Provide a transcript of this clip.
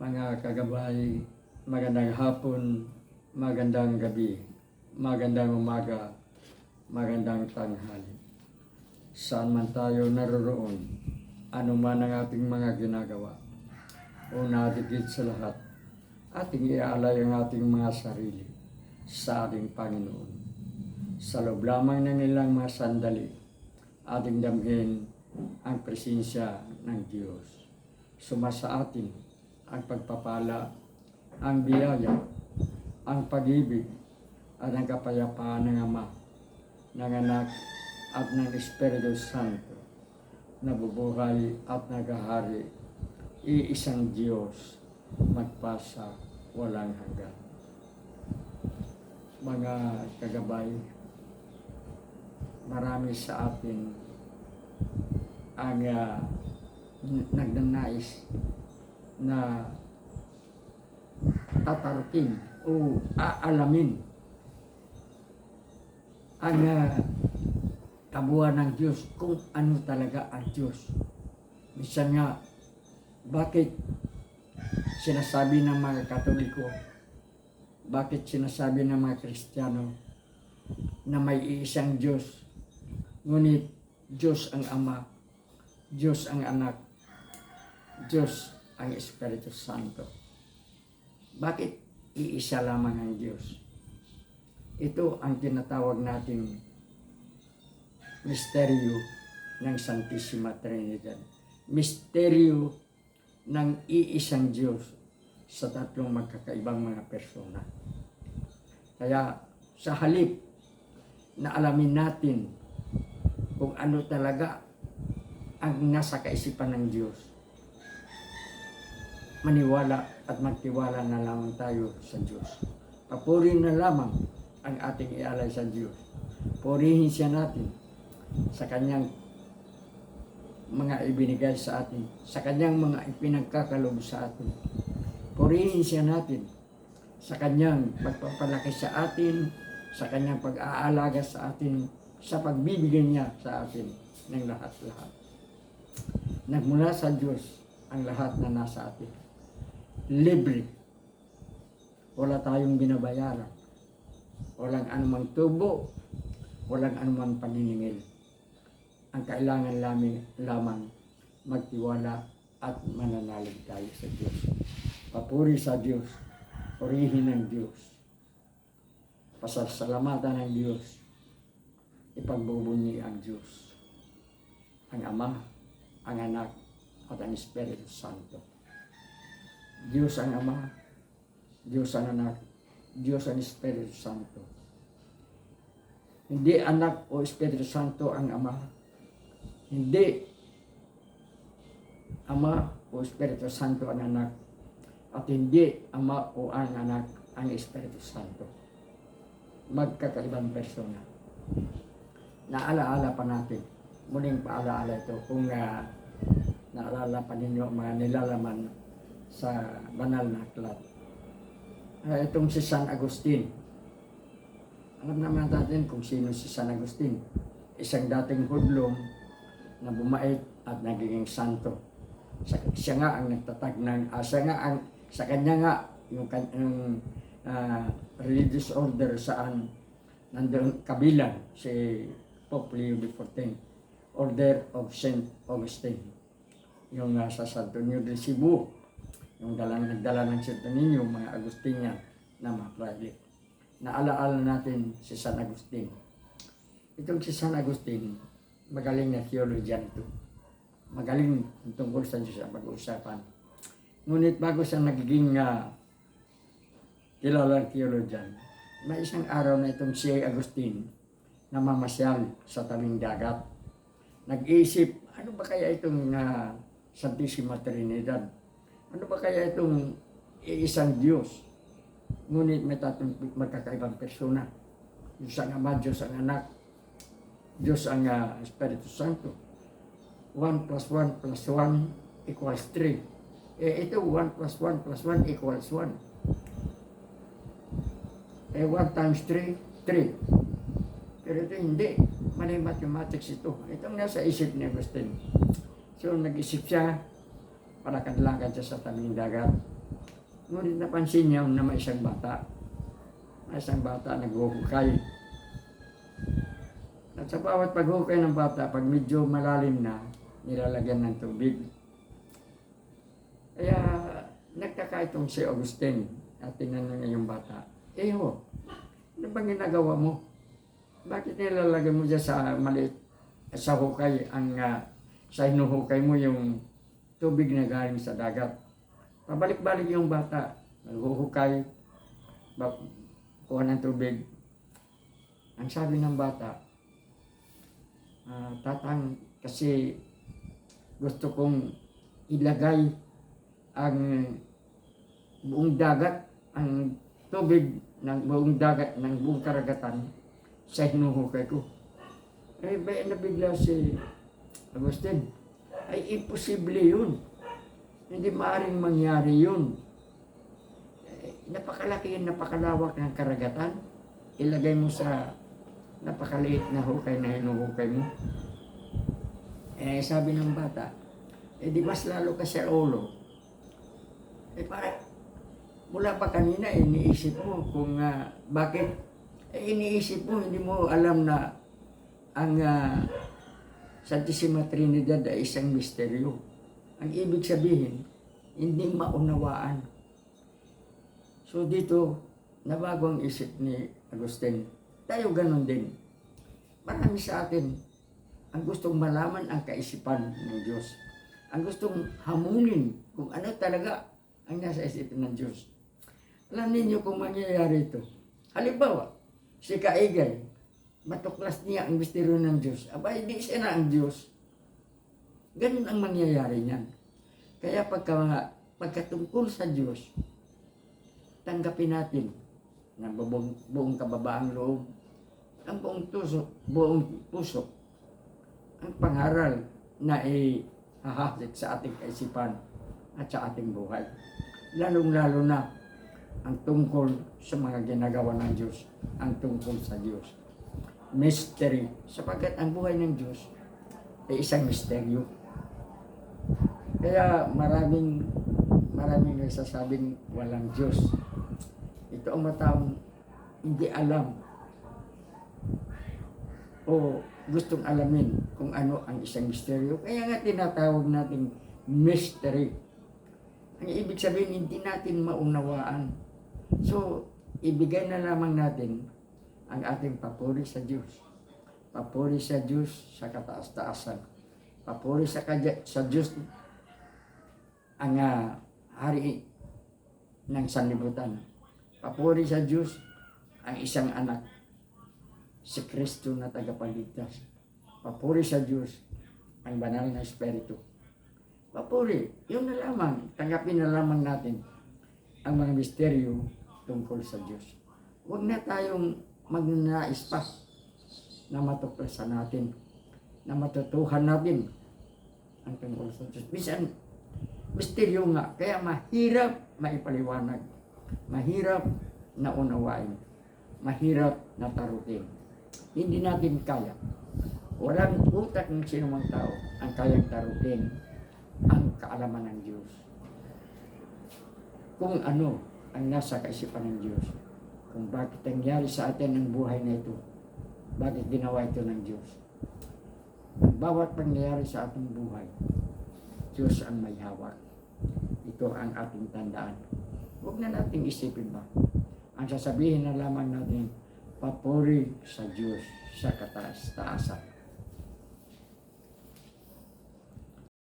mga kagabay, magandang hapon, magandang gabi, magandang umaga, magandang tanghali. Saan man tayo naroroon, ano man ang ating mga ginagawa, una digit sa lahat, ating iaalay ang ating mga sarili sa ating Panginoon. Sa loob lamang ng ilang mga sandali, ating damhin ang presensya ng Diyos. Sumasa atin ang pagpapala, ang biyaya, ang pag-ibig, at ang kapayapaan ng Ama, ng Anak, at ng Espiritu Santo, na bubuhay at nagahari, iisang Diyos, magpasa walang hanggan. Mga kagabay, marami sa atin ang uh, nagnanais na tatarukin o aalamin ang uh, ng Diyos kung ano talaga ang Diyos. Minsan nga, bakit sinasabi ng mga Katoliko, bakit sinasabi ng mga Kristiyano na may iisang Diyos, ngunit Diyos ang Ama, Diyos ang Anak, Diyos ang Espiritu Santo. Bakit iisa lamang ang Diyos? Ito ang tinatawag nating misteryo ng Santissima Trinidad. Misteryo ng iisang Diyos sa tatlong magkakaibang mga persona. Kaya sa halip na alamin natin kung ano talaga ang nasa kaisipan ng Diyos, maniwala at magtiwala na lamang tayo sa Diyos. Papurin na lamang ang ating ialay sa Diyos. Purihin siya natin sa kanyang mga ibinigay sa atin, sa kanyang mga ipinagkakalob sa atin. Purihin siya natin sa kanyang pagpapalaki sa atin, sa kanyang pag-aalaga sa atin, sa pagbibigay niya sa atin ng lahat-lahat. Nagmula sa Diyos ang lahat na nasa atin. Libre. Wala tayong binabayaran. Walang anumang tubo, walang anumang paniningil. Ang kailangan lamang, lamang magtiwala at mananalig tayo sa Diyos. Papuri sa Diyos, purihin ng Diyos, pasasalamatan ng Diyos, ipagbubunyi ang Diyos, ang Ama, ang Anak, at ang Espiritu Santo. Diyos ang Ama, Diyos ang Anak, Diyos ang Espiritu Santo. Hindi anak o Espiritu Santo ang Ama. Hindi Ama o Espiritu Santo ang anak. At hindi Ama o ang anak ang Espiritu Santo. Magkakaibang persona. Naalaala pa natin. Muling paalaala ito kung uh, naalala pa ninyo mga nilalaman sa banal na aklat. Uh, itong si San Agustin. Alam naman natin kung sino si San Agustin. Isang dating hudlong na bumait at nagiging santo. Sa, siya nga ang nagtatag ng, uh, siya nga ang, sa kanya nga, yung, kan- yung uh, religious order saan nandun kabilang si Pope Leo XIV, Order of St. Augustine. Yung uh, sa Santo Niño de Cebu, yung dalang nagdala ng Santo Niño, mga Agustinian na mga praile. Naalaala natin si San Agustin. Itong si San Agustin, magaling na theologian to. Magaling tungkol sa Diyos ang pag-uusapan. Ngunit bago siya nagiging uh, kilalang theologian, may isang araw na itong si Agustin na mamasyal sa tabing dagat. Nag-iisip, ano ba kaya itong uh, Santissima Trinidad? Ano ba kaya itong iisang Diyos? Ngunit may tatlong magkakaibang persona. Diyos ang Ama, Diyos ang Anak, Diyos ang uh, Espiritu Santo. 1 plus 1 plus 1 equals 3. Eh, ito 1 plus 1 plus 1 equals 1. Eh, 1 times 3, 3. Pero ito hindi. Mali mathematics ito. Itong nasa isip ni Agustin. So, nag-isip siya, palakad-lakad siya sa tabing dagat. Ngunit napansin niya na may isang bata. May isang bata naghuhukay. At sa bawat paghukay ng bata, pag medyo malalim na, nilalagyan ng tubig. Kaya nagtaka itong si Augustine at tinanong niya yung bata, Eh ho, ano bang ginagawa mo? Bakit nilalagay mo dyan sa maliit sa hukay ang ah, sa hinuhukay mo yung tubig na galing sa dagat? Pabalik-balik yung bata, naghuhukay, ba- kuha ng tubig. Ang sabi ng bata, ah, tatang, kasi gusto kong ilagay ang buong dagat, ang tubig ng buong dagat, ng buong karagatan sa hinuhukay ko. Eh, ba nabigla si Agustin? Ay, imposible yun. Hindi maaring mangyari yun. Eh, napakalaki yun, napakalawak ng karagatan. Ilagay mo sa napakaliit na hukay na hinuhukay mo. Eh, sabi ng bata, eh di mas lalo ka sa ulo. Eh, bakit? Mula pa kanina, eh, iniisip mo kung ah, bakit. Eh, iniisip mo, hindi mo alam na ang uh, Santissima Trinidad ay isang misteryo. Ang ibig sabihin, hindi maunawaan. So dito, nabago ang isip ni Agustin. Tayo ganun din. Marami sa atin ang gustong malaman ang kaisipan ng Diyos. Ang gustong hamunin kung ano talaga ang nasa isip ng Diyos. Alam ninyo kung mangyayari ito. Halimbawa, si Kaigay, matuklas niya ang misteryo ng Diyos. Aba, hindi siya na ang Diyos. Ganun ang mangyayari niyan. Kaya pagka, pagkatungkol sa Diyos, tanggapin natin ng buong, buong kababaang loob, ang buong puso, buong puso, ang pangaral na ihahasik sa ating kaisipan at sa ating buhay. Lalong-lalo na ang tungkol sa mga ginagawa ng Diyos, ang tungkol sa Diyos. Mystery, sapagkat ang buhay ng Diyos ay isang misteryo. Kaya maraming maraming nagsasabing walang Diyos. Ito ang mataong hindi alam o gustong alamin kung ano ang isang misteryo. Kaya nga tinatawag natin mystery. Ang ibig sabihin, hindi natin maunawaan. So, ibigay na lamang natin ang ating papuri sa Diyos. Papuri sa Diyos sa kataas-taasan. Papuri sa, kadya, sa Diyos ang ah, hari ng sanlibutan. Papuri sa Diyos ang isang anak, si Kristo na tagapagligtas. Papuri sa Diyos ang banal na Espiritu. Papuri, yun na lamang, tanggapin na lamang natin ang mga misteryo tungkol sa Diyos. Huwag na tayong magnanais pa na matuklasan natin, na matutuhan natin ang tungkol sa Diyos. Bisan, misteryo nga, kaya mahirap maipaliwanag, mahirap na unawain, mahirap na tarutin. Hindi natin kaya. Walang utak ng sinumang tao ang kayang tarutin ang kaalaman ng Diyos. Kung ano ang nasa kaisipan ng Diyos. Kung bakit nangyari sa atin ang buhay na ito. Bakit ginawa ito ng Diyos. Bawat pangyayari sa ating buhay, Diyos ang may hawak. Ito ang ating tandaan. Huwag na nating isipin ba? Ang sasabihin na lamang natin, papuri sa Diyos sa kataas-taasan.